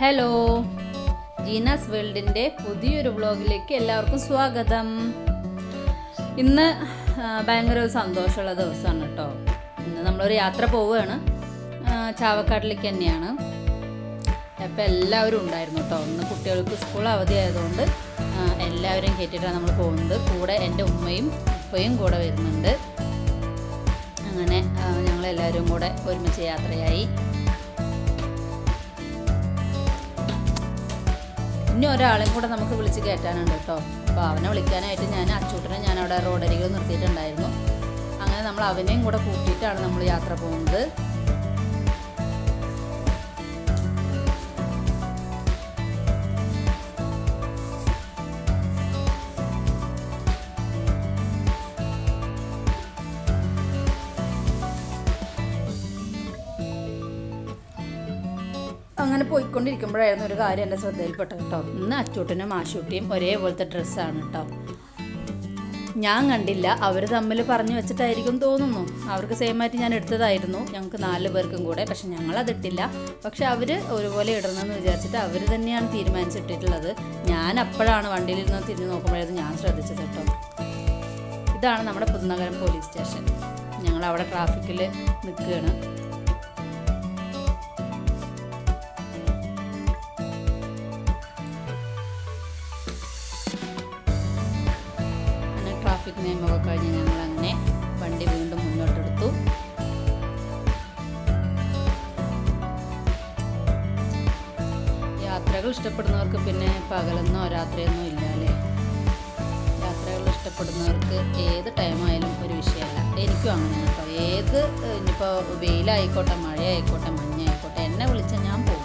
Hello. ജീനാസ് വേൾഡിന്റെ പുതിയൊരു വ്ളോഗിലേക്ക് എല്ലാവർക്കും സ്വാഗതം. ഇന്ന് ഭയങ്കര ഒരു സന്തോഷമുള്ള ദിവസമാണ് കേട്ടോ. ഇന്ന് നമ്മളൊരു യാത്ര പോവുകയാണ്. ചാവക്കാട്ടിലേക്ക് തന്നെയാണ്. അപ്പോൾ എല്ലാവരും ഉണ്ടായിരുന്നു കേട്ടോ. ഇന്ന് കുട്ടികൾക്ക് സ്കൂൾ അവധി ആയതുകൊണ്ട് എല്ലാവരും കയറ്റിയിട്ടാണ് നമ്മൾ പോകുന്നത്. കൂടെ എന്റെ ഉമ്മയും ഉപ്പയും കൂടെ വരുന്നുണ്ട്. അങ്ങനെ ഞങ്ങളെല്ലാവരും കൂടെ ഒരുമിച്ച് യാത്രയായി. ഇനി ഒരാളെയും കൂടെ നമുക്ക് വിളിച്ച് കയറ്റാനുണ്ട് കേട്ടോ. അപ്പോൾ അവനെ വിളിക്കാനായിട്ട് ഞാൻ അച്ചൂട്ടനെ ഞാൻ അവിടെ റോഡരികിൽ നിർത്തിയിട്ടുണ്ടായിരുന്നു. അങ്ങനെ നമ്മൾ അവനെയും കൂടെ കൂട്ടിയിട്ടാണ് നമ്മൾ യാത്ര പോകുന്നത്. അങ്ങനെ പോയിക്കൊണ്ടിരിക്കുമ്പോഴായിരുന്നു ഒരു കാര്യം എന്റെ ശ്രദ്ധയിൽപ്പെട്ടത് കേട്ടോ ഇന്ന് അച്ചൂട്ടനും ആശൂട്ടിയും ഒരേപോലത്തെ ഡ്രസ്സാണ് കേട്ടോ ഞാൻ കണ്ടില്ല. അവർ തമ്മിൽ പറഞ്ഞു വെച്ചിട്ടായിരിക്കും തോന്നുന്നു. അവർക്ക് സെയിം ആയിട്ട് ഞാൻ എടുത്തതായിരുന്നു. ഞങ്ങൾക്ക് നാല് പേർക്കും കൂടെ. പക്ഷെ ഞങ്ങൾ ഞങ്ങളതിട്ടില്ല. പക്ഷെ അവർ ഒരുപോലെ ഇടണമെന്ന് വിചാരിച്ചിട്ട് അവർ തന്നെയാണ് തീരുമാനിച്ചിട്ടിട്ടുള്ളത്. ഞാൻ അപ്പോഴാണ് വണ്ടിയിൽ നിന്ന് തിരിഞ്ഞു നോക്കുമ്പോഴായിരുന്നു ഞാൻ ശ്രദ്ധിച്ചത് കേട്ടോ ഇതാണ് നമ്മുടെ പുതുനഗരം പോലീസ് സ്റ്റേഷൻ. ഞങ്ങൾ അവിടെ ട്രാഫിക്കിൽ നിൽക്കുകയാണ്. യാത്രകൾ ഇഷ്ടപ്പെടുന്നവർക്ക് പിന്നെ പകലെന്നോ രാത്രിയെന്നോ ഇല്ല അല്ലേ? യാത്രകൾ ഇഷ്ടപ്പെടുന്നവർക്ക് ഏത് ടൈമായാലും ഒരു വിഷയമല്ല. എനിക്കും അങ്ങനെ കേട്ടോ. ഏത് ഇനിയിപ്പോൾ വെയിലായിക്കോട്ടെ മഴയായിക്കോട്ടെ മഞ്ഞായിക്കോട്ടെ എന്നെ വിളിച്ചാൽ ഞാൻ പോകും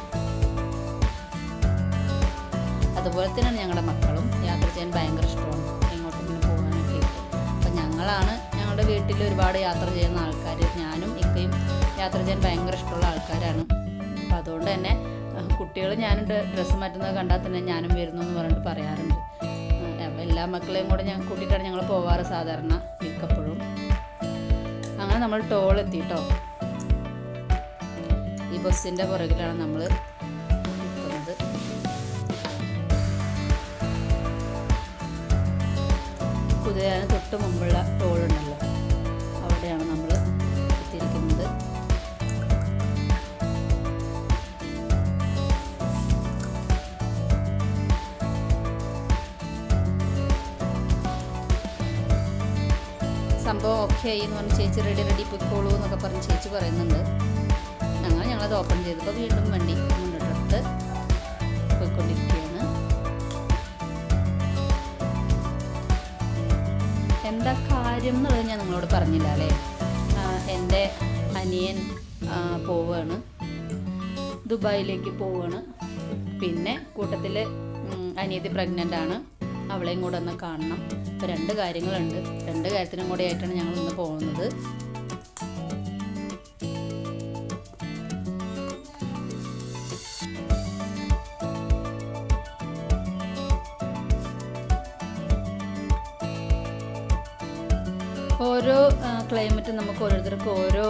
അതുപോലെ തന്നെയാണ് ഞങ്ങളുടെ മക്കളും. യാത്ര ചെയ്യാൻ ഭയങ്കര ഇഷ്ടമാണ്. എങ്ങോട്ടും ഇങ്ങനെ പോകാനൊക്കെ അപ്പം ഞങ്ങളാണ് ഞങ്ങളുടെ വീട്ടിൽ ഒരുപാട് യാത്ര ചെയ്യുന്ന ആൾക്കാർ ഞാനും ഇക്കയും യാത്ര ചെയ്യാൻ ഭയങ്കര ഇഷ്ടമുള്ള ആൾക്കാരാണ്. അപ്പം അതുകൊണ്ട് തന്നെ കുട്ടികൾ ഞാനുണ്ട് ഡ്രസ്സ് മാറ്റുന്നത് കണ്ടാൽ തന്നെ ഞാനും വരുന്നു എന്ന് പറഞ്ഞിട്ട് പറയാറുണ്ട്. എല്ലാ മക്കളെയും കൂടെ ഞാൻ കൂട്ടിയിട്ടാണ് ഞങ്ങൾ പോവാറ് സാധാരണ മിക്കപ്പോഴും. അങ്ങനെ നമ്മൾ ടോൾ എത്തി കേട്ടോ ഈ ബസ്സിന്റെ പുറകിലാണ് നമ്മൾ കുതിരാന് തൊട്ട് മുമ്പുള്ള ഓക്കെ ആയി എന്ന് പറഞ്ഞ് ചേച്ചി റെഡി റെഡി പൊയ്ക്കോളൂ എന്നൊക്കെ പറഞ്ഞ് ചേച്ചി പറയുന്നുണ്ട്. ഞങ്ങൾ ഞങ്ങളത് ഓപ്പൺ ചെയ്തപ്പോൾ വീണ്ടും വണ്ടി മുന്നോട്ടെടുത്ത് പോയിക്കൊണ്ടിരിക്കുകയാണ്. എന്താ കാര്യം എന്നുള്ളത് ഞാൻ നിങ്ങളോട് പറഞ്ഞില്ല അല്ലേ? എന്റെ അനിയൻ പോവാണ്. ദുബായിലേക്ക് പോവുകയാണ് പിന്നെ കൂട്ടത്തിൽ അനിയത്തി പ്രഗ്നന്റ് ആണ്. അവളെയും കൂടെ ഒന്ന് കാണണം. അപ്പോൾ രണ്ട് കാര്യങ്ങളുണ്ട്. രണ്ട് കാര്യത്തിനും കൂടെ ആയിട്ടാണ് ഞങ്ങൾ ഇന്ന് പോകുന്നത്. ഓരോ ക്ലൈമറ്റും നമുക്ക് ഓരോരുത്തർക്കും ഓരോ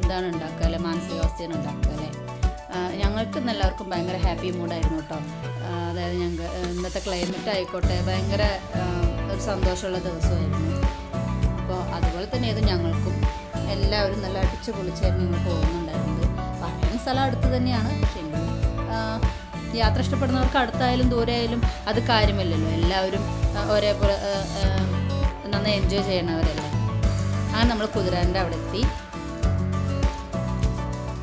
ഇതാണ് ഉണ്ടാക്കുക അല്ലെ? മാനസികാവസ്ഥയാണ് ഉണ്ടാക്കുക അല്ലേ? ഞങ്ങൾക്ക് എല്ലാവർക്കും ഭയങ്കര ഹാപ്പി മൂഡായിരുന്നു കേട്ടോ. അതായത് ഞങ്ങൾക്ക് ഇന്നത്തെ ക്ലൈമറ്റ് ആയിക്കോട്ടെ ഭയങ്കര ഒരു സന്തോഷമുള്ള ദിവസമായിരുന്നു. അപ്പോൾ അതുപോലെ തന്നെ ഇത് ഞങ്ങൾക്കും എല്ലാവരും നല്ല അടിച്ചു പൊളിച്ചായിരുന്നു ഞങ്ങൾ പോകുന്നുണ്ടായിരുന്നത്. പറയുന്ന സ്ഥലം അടുത്ത് തന്നെയാണ്. പക്ഷേ യാത്ര ഇഷ്ടപ്പെടുന്നവർക്ക് അടുത്തായാലും ദൂരെ ആയാലും അത് കാര്യമല്ലല്ലോ. എല്ലാവരും ഒരേപോലെ നന്നായി എൻജോയ് ചെയ്യണവരല്ലേ. അങ്ങനെ നമ്മൾ കുതിരാന്റെ അവിടെ എത്തി.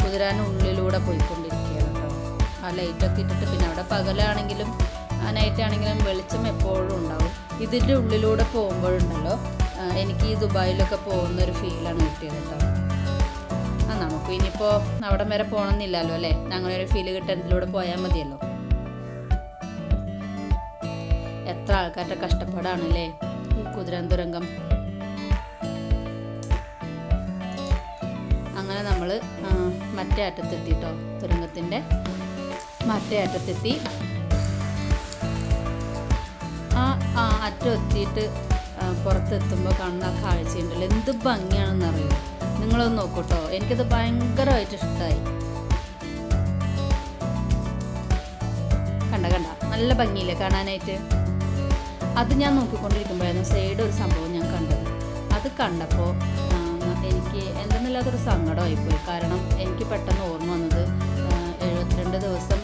കുതിരാന്റെ ഉള്ളിലൂടെ കേട്ടോ ആ ലൈറ്റൊക്കെ ഇട്ടിട്ട് പിന്നെ അവിടെ പകലാണെങ്കിലും ആ നൈറ്റ് ആണെങ്കിലും വെളിച്ചം എപ്പോഴും ഉണ്ടാവും. ഇതിന്റെ ഉള്ളിലൂടെ പോകുമ്പോഴുണ്ടല്ലോ എനിക്ക് ഈ ദുബായിലൊക്കെ പോകുന്ന ഒരു ഫീലാണ് കിട്ടിയത് കേട്ടോ. ആ നമുക്ക് ഇനിയിപ്പോൾ അവിടം വരെ പോകണമെന്നില്ലല്ലോ അല്ലേ? അങ്ങനെ ഒരു ഫീൽ കിട്ടാൻ ഇതിലൂടെ പോയാൽ മതിയല്ലോ. എത്ര ആൾക്കാരുടെ കഷ്ടപ്പാടാണ് അല്ലേ? ഈ കുതിരാന്തുരങ്കം അങ്ങനെ നമ്മൾ മറ്റേ അറ്റത്തെത്തിട്ടോ തുരങ്കത്തിന്റെ മറ്റേ അറ്റത്തെത്തി. ആ ആ അറ്റം എത്തിയിട്ട് പുറത്തെത്തുമ്പോൾ കാണുന്ന ആ കാഴ്ചയുണ്ടല്ലോ. എന്ത് ഭംഗിയാണെന്ന് അറിയോ നിങ്ങളൊന്ന് നോക്കൂട്ടോ. എനിക്കത് ഭയങ്കരമായിട്ട് ഇഷ്ടമായി കണ്ട കണ്ട. നല്ല ഭംഗിയില്ലേ കാണാനായിട്ട്? അത് ഞാൻ നോക്കിക്കൊണ്ടിരിക്കുമ്പോഴായിരുന്നു സൈഡ് ഒരു സംഭവം ഞാൻ കണ്ടത്. അത് കണ്ടപ്പോൾ എനിക്ക് എന്തെന്നില്ലാത്തൊരു സങ്കടമായിപ്പോയി. കാരണം എനിക്ക് പെട്ടെന്ന് ഓർമ്മ വന്നത് എഴുപത്തിരണ്ട് ദിവസം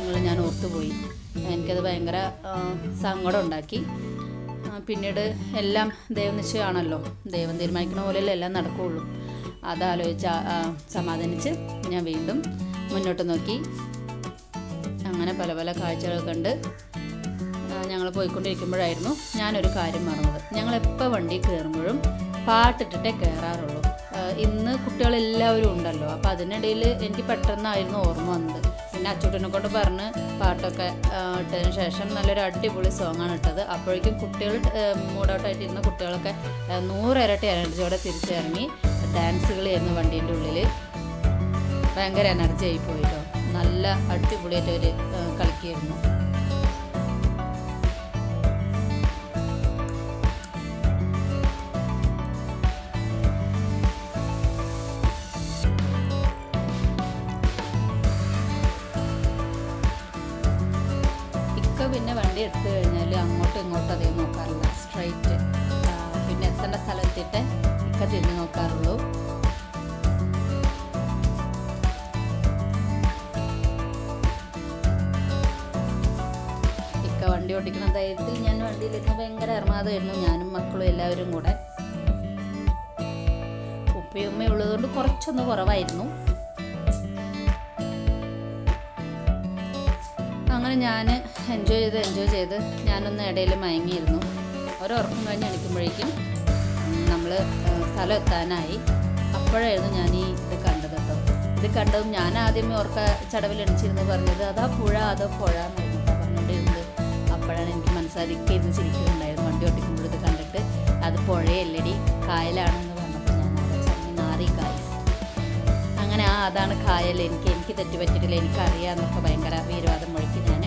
ആ ഞാൻ ഓർത്തുപോയി. എനിക്കത് ഭയങ്കര സങ്കടം ഉണ്ടാക്കി പിന്നീട് എല്ലാം ദൈവനിശ്ചയമാണല്ലോ. ദൈവം തീരുമാനിക്കുന്ന പോലെയല്ലേ എല്ലാം നടക്കുകയുള്ളൂ. അതാലോചിച്ച് സമാധാനിച്ച് ഞാൻ വീണ്ടും മുന്നോട്ട് നോക്കി. അങ്ങനെ പല പല കാഴ്ചകൾ കണ്ട് ഞങ്ങൾ പോയിക്കൊണ്ടിരിക്കുമ്പോഴായിരുന്നു ഞാനൊരു കാര്യം മറന്നത്. ഞങ്ങൾ എപ്പോൾ വണ്ടി കയറുമ്പോഴും പാട്ടിട്ടിട്ടേ കയറാറുള്ളൂ. ഇന്ന് കുട്ടികളെല്ലാവരും ഉണ്ടല്ലോ. അപ്പോൾ അതിനിടയിൽ എനിക്ക് പെട്ടെന്നായിരുന്നു ഓർമ്മ വന്നത്. പിന്നെ അച്ചൂട്ടനെ കൊണ്ട് പറഞ്ഞ് പാട്ടൊക്കെ ഇട്ടതിന് ശേഷം നല്ലൊരു അടിപൊളി സോങ്ങാണ് ഇട്ടത്. അപ്പോഴേക്കും കുട്ടികൾ മൂഡൗട്ടായിട്ടിരുന്ന കുട്ടികളൊക്കെ ആ, നൂറിരട്ടി എനർജിയോടെ തിരിച്ചിറങ്ങി ഡാൻസ് കളിയായിരുന്നു വണ്ടീന്റെ ഉള്ളിൽ ഭയങ്കര എനർജി ആയി പോയിട്ടോ നല്ല അടിപൊളിയായിട്ട് അവർ കളിക്കായിരുന്നു. വണ്ടി ധൈര്യത്തിൽ ഞാൻ വണ്ടിയിലിരുന്ന് ഭയങ്കര അർമാദമായിരുന്നു ഞാനും മക്കളും എല്ലാവരും കൂടെ. ഉപ്പയും ഉള്ളതുകൊണ്ട് കുറച്ചൊന്ന് കുറവായിരുന്നു. അങ്ങനെ ഞാൻ എൻജോയ് ചെയ്ത് എൻജോയ് ചെയ്ത് ഞാനൊന്ന് ഇടയിൽ മയങ്ങിയിരുന്നു. ഒരുറക്കം കഴിഞ്ഞ് എണിക്കുമ്പോഴേക്കും നമ്മൾ സ്ഥലം എത്താനായി. അപ്പോഴായിരുന്നു ഞാൻ ഈ ഇത് കണ്ടത് കേട്ടോ. ഇത് കണ്ടതും ഞാൻ ആദ്യമേ ഓർക്ക ചടവിൽ എണിച്ചിരുന്നു പറഞ്ഞത് അതാ പുഴ അതോ പുഴ പറഞ്ഞുകൊണ്ടിരുന്നത് അപ്പോഴാണ് എനിക്ക് മനസ്സിലാക്കി ഇരുന്ന് ചിരിക്കുന്നുണ്ടായിരുന്നു വണ്ടി ഓട്ടിക്കുമ്പോൾ ഇത് കണ്ടിട്ട് അത് പുഴയല്ലടി കായലാണെന്ന് പറഞ്ഞപ്പോൾ ഞാൻ ചങ്ങി നാറി കായൽ അങ്ങനെ ആ അതാണ് കായൽ. എനിക്ക് എനിക്ക് തെറ്റുപറ്റിട്ടില്ല എനിക്കറിയാമെന്നൊക്കെ ഭയങ്കര വീരവാദം മുഴക്കി ഞാൻ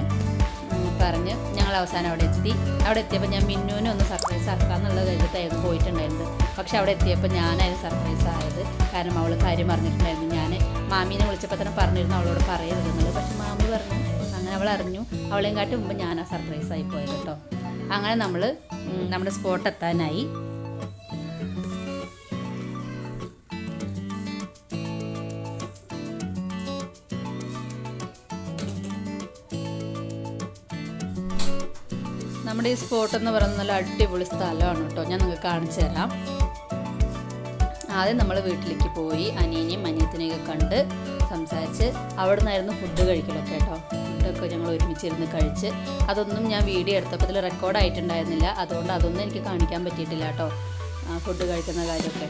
പറഞ്ഞ്. ഞങ്ങൾ അവസാനം അവിടെ എത്തി. അവിടെ എത്തിയപ്പോൾ ഞാൻ മിന്നുവിനെ ഒന്ന് സർപ്രൈസ് ആക്കാമെന്നുള്ള കരുതായിരുന്നു പോയിട്ടുണ്ടായിരുന്നത്. പക്ഷെ അവിടെ എത്തിയപ്പോൾ ഞാനായിരുന്നു സർപ്രൈസ് ആയത്. കാരണം അവൾ കാര്യം പറഞ്ഞിട്ടുണ്ടായിരുന്നു ഞാൻ മാമീനെ വിളിച്ചപ്പോൾ തന്നെ പറഞ്ഞിരുന്നു അവളോട് പറയരുതെന്നുള്ളത്. പക്ഷെ മാമി പറഞ്ഞു അങ്ങനെ അവൾ അറിഞ്ഞു. അവളെയും കാട്ടി മുമ്പ് ഞാനാ സർപ്രൈസ് ആയി പോയത് കേട്ടോ അങ്ങനെ നമ്മൾ നമ്മുടെ സ്പോട്ട് എത്താനായി. നമ്മുടെ ഈ സ്പോട്ട് എന്ന് പറയുന്നത് നല്ല അടിപൊളി സ്ഥലമാണ് കേട്ടോ ഞാൻ നിങ്ങൾക്ക് കാണിച്ചു തരാം. ആദ്യം നമ്മൾ വീട്ടിലേക്ക് പോയി അനിയനെയും അനിയത്തിനെയൊക്കെ കണ്ട് സംസാരിച്ച് അവിടെ നിന്നായിരുന്നു ഫുഡ് കഴിക്കലൊക്കെ കേട്ടോ ഫുഡൊക്കെ ഞങ്ങൾ ഒരുമിച്ചിരുന്ന് കഴിച്ച് അതൊന്നും ഞാൻ വീഡിയോ എടുത്തപ്പോൾ ഇതിൽ റെക്കോർഡായിട്ടുണ്ടായിരുന്നില്ല അതുകൊണ്ട് അതൊന്നും എനിക്ക് കാണിക്കാൻ പറ്റിയിട്ടില്ല കേട്ടോ. ഫുഡ് കഴിക്കുന്ന കാര്യമൊക്കെ.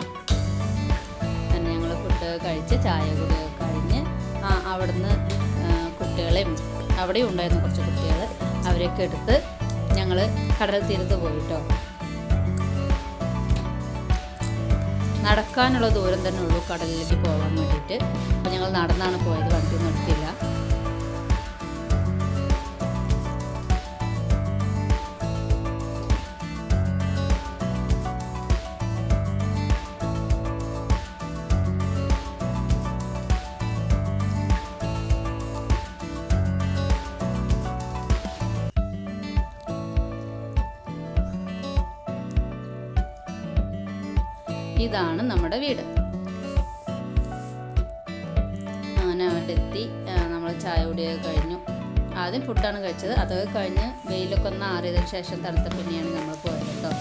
തന്നെ ഞങ്ങൾ ഫുഡ് കഴിച്ച് ചായ കൂടി കഴിഞ്ഞ് ആ അവിടുന്ന് കുട്ടികളെയും അവിടെയും ഉണ്ടായിരുന്നു കുറച്ച് കുട്ടികൾ അവരെയൊക്കെ എടുത്ത് ഞങ്ങൾ കടൽ തീരത്ത് പോയിട്ടോ നടക്കാനുള്ള ദൂരം തന്നെ ഉള്ളൂ കടലിലേക്ക് പോകാൻ വേണ്ടിയിട്ട്. അപ്പോൾ ഞങ്ങൾ നടന്നാണ് പോയത് വണ്ടിയൊന്നും എടുത്തില്ല. ഇതാണ് നമ്മുടെ വീട്. അങ്ങനെ അവിടെ എത്തി നമ്മൾ ചായ കുടിയൊക്കെ കഴിഞ്ഞു. ആദ്യം ഫുഡാണ് കഴിച്ചത്. അതൊക്കെ കഴിഞ്ഞ് വെയിലൊക്കെ ഒന്ന് ആറിയതിനു ശേഷം തണുത്ത പിന്നെയാണ് നമ്മൾ പോയത് കേട്ടോ.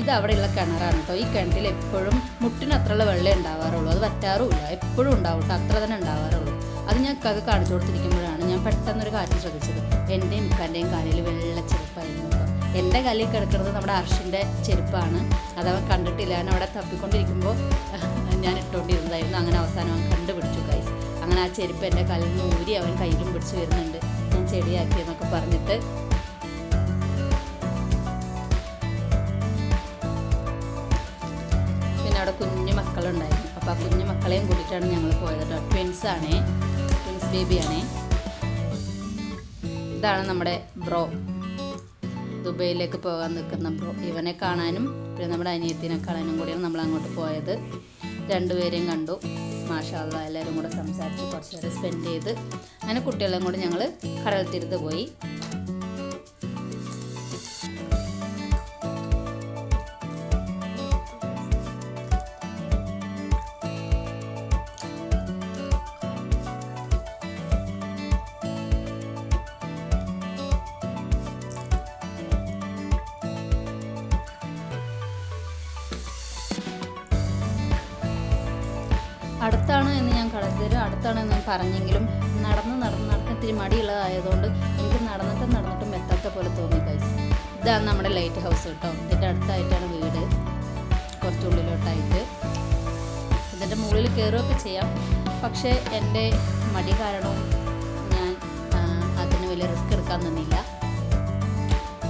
ഇത് അവിടെയുള്ള കിണറാണ് കേട്ടോ. ഈ കിണറ്റിൽ എപ്പോഴും മുട്ടിനത്രയുള്ള വെള്ളം ഉണ്ടാവാറുള്ളൂ. അത് വറ്റാറുമില്ല. എപ്പോഴും ഉണ്ടാവും കേട്ടോ. അത്ര തന്നെ ഉണ്ടാവാറുള്ളൂ. അത് ഞാൻ കാണിച്ചു കൊടുത്തിരിക്കുമ്പോഴാണ് ഞാൻ പെട്ടെന്നൊരു കാര്യം ശ്രദ്ധിച്ചത്. എന്റെയും ഇക്കാന്റെയും കാലിൽ വെള്ള ചെരുപ്പായിരുന്നു കേട്ടോ എന്റെ കല്ലിൽ കിടക്കുന്നത് നമ്മുടെ അർഷിന്റെ ചെരുപ്പാണ്. അതവൻ കണ്ടിട്ടില്ല. ഞാൻ അവിടെ തപ്പിക്കൊണ്ടിരിക്കുമ്പോൾ ഞാൻ ഇട്ടുകൊണ്ടിരുന്നതായിരുന്നു അങ്ങനെ അവസാനം അവൻ കണ്ടുപിടിച്ചു കൈസ് അങ്ങനെ ആ ചെരുപ്പ് എന്റെ കല്ലിൽ നിന്ന് ഊരി അവൻ കയ്യിലും പിടിച്ച് വരുന്നുണ്ട്. ഞാൻ ചെടിയാക്കി എന്നൊക്കെ പറഞ്ഞിട്ട്. പിന്നെ അവിടെ കുഞ്ഞു മക്കളുണ്ടായിരുന്നു. അപ്പോൾ ആ കുഞ്ഞു മക്കളെയും കൂട്ടിയിട്ടാണ് ഞങ്ങൾ പോയത് കേട്ടോ. ട്വിൻസ് ആണേ. ട്വിൻസ് ബേബിയാണേ ഇതാണ് നമ്മുടെ ബ്രോ. ദുബൈയിലേക്ക് പോകാൻ നിൽക്കുന്നപ്പോൾ ഇവനെ കാണാനും പിന്നെ നമ്മുടെ അനിയത്തിനെ കാണാനും കൂടിയാണ് നമ്മൾ അങ്ങോട്ട് പോയത്. രണ്ടുപേരെയും കണ്ടു. മാഷാല്ല എല്ലാവരും കൂടെ സംസാരിച്ച് കുറച്ച് നേരം സ്പെൻഡ് ചെയ്ത് അങ്ങനെ കുട്ടികളെയും കൂടെ ഞങ്ങൾ കടൽ തീരത്ത് പോയി. അടുത്താണ് എന്ന് ഞാൻ കടത്തരും അടുത്താണ് എന്ന് പറഞ്ഞെങ്കിലും നടന്ന് നടന്ന് നടന്ന് ഇത്തിരി മടിയുള്ളതായതുകൊണ്ട് എനിക്ക് നടന്നിട്ടും നടന്നിട്ടും എത്താത്ത പോലെ തോന്നി കൈസ് ഇതാണ് നമ്മുടെ ലൈറ്റ് ഹൗസ് കേട്ടോ. ഇതിന്റെ അടുത്തായിട്ടാണ് വീട്. കുറച്ചുള്ളിലോട്ടായിട്ട് ഇതിന്റെ മുകളിൽ കയറുകയൊക്കെ ചെയ്യാം. പക്ഷേ എന്റെ മടി കാരണവും ഞാൻ അതിന് വലിയ റിസ്ക് എടുക്കാൻ നിന്നില്ല.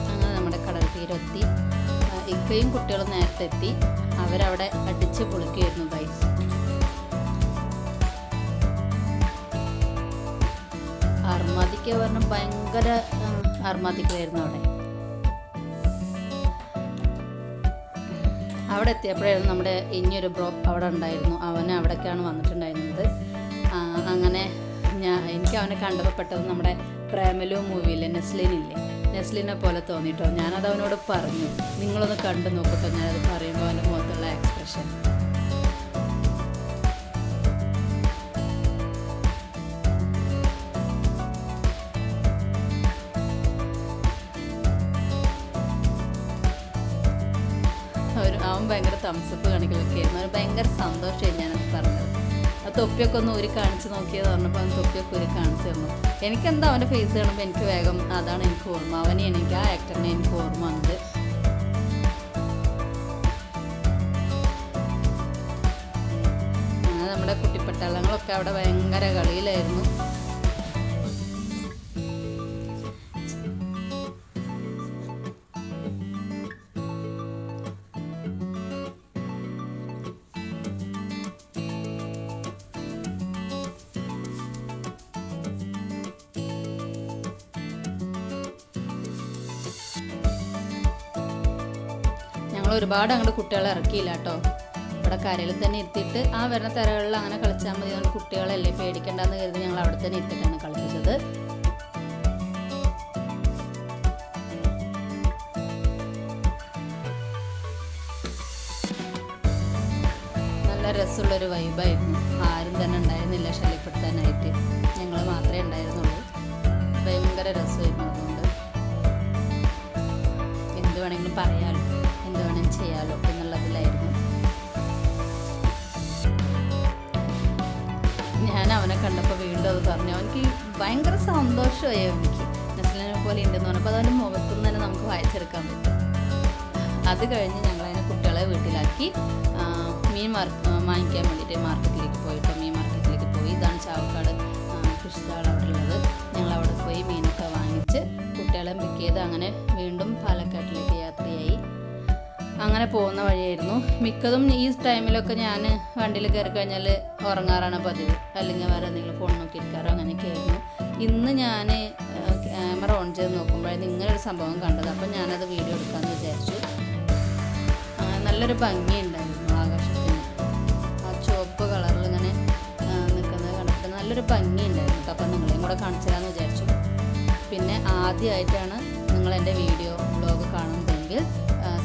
അങ്ങനെ നമ്മുടെ കടൽ തീരെത്തി. ഇക്കയും കുട്ടികളും നേരത്തെ എത്തി അവരവിടെ അടിച്ച് പൊളിക്കുമായിരുന്നു ഗൈസ് അർമാദിക്ക പറഞ്ഞ ഭയങ്കര അർമാദിക്കായിരുന്നു അവിടെ. അവിടെ എത്തിയപ്പോഴായിരുന്നു നമ്മുടെ ഇനിയൊരു ബ്രോ അവിടെ ഉണ്ടായിരുന്നു. അവൻ അവിടേക്കാണ് വന്നിട്ടുണ്ടായിരുന്നത്. അങ്ങനെ ഞാൻ എനിക്ക് അവനെ കണ്ടപ്പോൾ പെട്ടത് നമ്മുടെ പ്രേമലു മൂവിയിലെ നെസ്ലിനില്ലേ? നെസ്ലിനെ പോലെ തോന്നിയിട്ടോ ഞാനത് അവനോട് പറഞ്ഞു. നിങ്ങളൊന്ന് കണ്ടു നോക്കട്ടോ ഞാനത് പറയുമ്പോൾ അവന്റെ മുഖത്തുള്ള എക്സ്പ്രഷൻ തംസപ്പ് കാണിക്കലൊക്കെ ആയിരുന്നു. ഭയങ്കര സന്തോഷമായി ഞാനത് പറഞ്ഞത്. ആ തൊപ്പിയൊക്കെ ഒന്ന് ഒരു കാണിച്ച് നോക്കിയത് പറഞ്ഞപ്പോൾ അവൻ തൊപ്പിയൊക്കെ ഒരു കാണിച്ച് തന്നു. എനിക്കെന്താ അവന്റെ ഫേസ് കാണുമ്പോൾ എനിക്ക് വേഗം അതാണ് എനിക്ക് ഓർമ്മ. അവനെ എനിക്ക് ആ ആക്ടറിനെ എനിക്ക് ഓർമ്മ വന്നത്. നമ്മുടെ കുട്ടിപ്പട്ടാളങ്ങളൊക്കെ അവിടെ ഭയങ്കര കളിയിലായിരുന്നു. ഒരുപാട് അങ്ങോട്ട് കുട്ടികളെ ഇറക്കിയില്ല കേട്ടോ. ഇവിടെ കരയിൽ തന്നെ ഇരുത്തിയിട്ട് ആ വരുന്ന തിരകളിൽ അങ്ങനെ കളിച്ചാൽ മതി. അതുകൊണ്ട് കുട്ടികളല്ലേ പേടിക്കണ്ടെന്ന് കരുതി ഞങ്ങൾ അവിടെ തന്നെ ഇരുത്തിയിട്ടാണ് കളിപ്പിച്ചത്. നല്ല രസമുള്ളൊരു വൈബായിരുന്നു ആരും തന്നെ ഉണ്ടായിരുന്നില്ല ശല്യപ്പെടുത്താനായിട്ട്. ഞങ്ങൾ മാത്രമേ ഉണ്ടായിരുന്നുള്ളൂ. ഭയങ്കര രസമായിരുന്നു അതുകൊണ്ട്. എന്ത് വേണമെങ്കിലും പറയാലോ. ചെയ്യാലോ? എന്നുള്ളതിലായിരുന്നു ഞാൻ അവനെ കണ്ടപ്പോൾ വീണ്ടും അത് പറഞ്ഞു. അവനിക്ക് ഭയങ്കര സന്തോഷമായി എനിക്ക് നസ്ലിനെ പോലെ ഉണ്ടെന്ന് പറഞ്ഞപ്പോൾ അതവന്റെ മുഖത്തു തന്നെ നമുക്ക് വായിച്ചെടുക്കാൻ പറ്റും. അത് കഴിഞ്ഞ് ഞങ്ങളതിനെ കുട്ടികളെ വീട്ടിലാക്കി. മീൻ മാർ വാങ്ങിക്കാൻ വേണ്ടിയിട്ട് മാർക്കറ്റിലേക്ക് പോയിട്ട് മീൻ മാർക്കറ്റിലേക്ക് പോയി. ഇതാണ് ചാവക്കാട് ഫിഷ് അവിടെ ഉള്ളത്. ഞങ്ങൾ അവിടെ പോയി മീനൊക്കെ വാങ്ങിച്ച് കുട്ടികളെ പിക്ക് ചെയ്ത് അങ്ങനെ വീണ്ടും പാലക്കാട്ടിലേക്ക് യാത്രയായി. അങ്ങനെ പോകുന്ന വഴിയായിരുന്നു. മിക്കതും ഈ ടൈമിലൊക്കെ ഞാൻ വണ്ടിയിൽ കയറി കഴിഞ്ഞാൽ ഉറങ്ങാറാണ് പതിവ്. അല്ലെങ്കിൽ വേറെ എന്തെങ്കിലും ഫോൺ നോക്കി ഇരിക്കാറോ അങ്ങനെയൊക്കെ ആയിരുന്നു. ഇന്ന് ഞാൻ ക്യാമറ ഓൺ ചെയ്ത് നോക്കുമ്പോഴായിരുന്നു ഇങ്ങനെ ഒരു സംഭവം കണ്ടത്. അപ്പം ഞാനത് വീഡിയോ എടുക്കാമെന്ന് വിചാരിച്ചു. നല്ലൊരു ഭംഗിയുണ്ടായിരുന്നു ആകാശത്തിന്. ആ ചുവപ്പ് കളറിൽ ഇങ്ങനെ നിൽക്കുന്നത് കണ്ടിട്ട് നല്ലൊരു ഭംഗിയുണ്ടായിരുന്നു അപ്പം നിങ്ങളെയും കൂടെ കാണിച്ചു തരാമെന്ന് വിചാരിച്ചു. പിന്നെ ആദ്യമായിട്ടാണ് നിങ്ങളെന്റെ വീഡിയോ വ്ലോഗ് കാണുന്നതെങ്കിൽ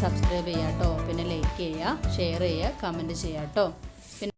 സബ്സ്ക്രൈബ് ചെയ്യാം കേട്ടോ പിന്നെ ലൈക്ക് ചെയ്യുക ഷെയർ ചെയ്യുക കമന്റ് ചെയ്യാം കേട്ടോ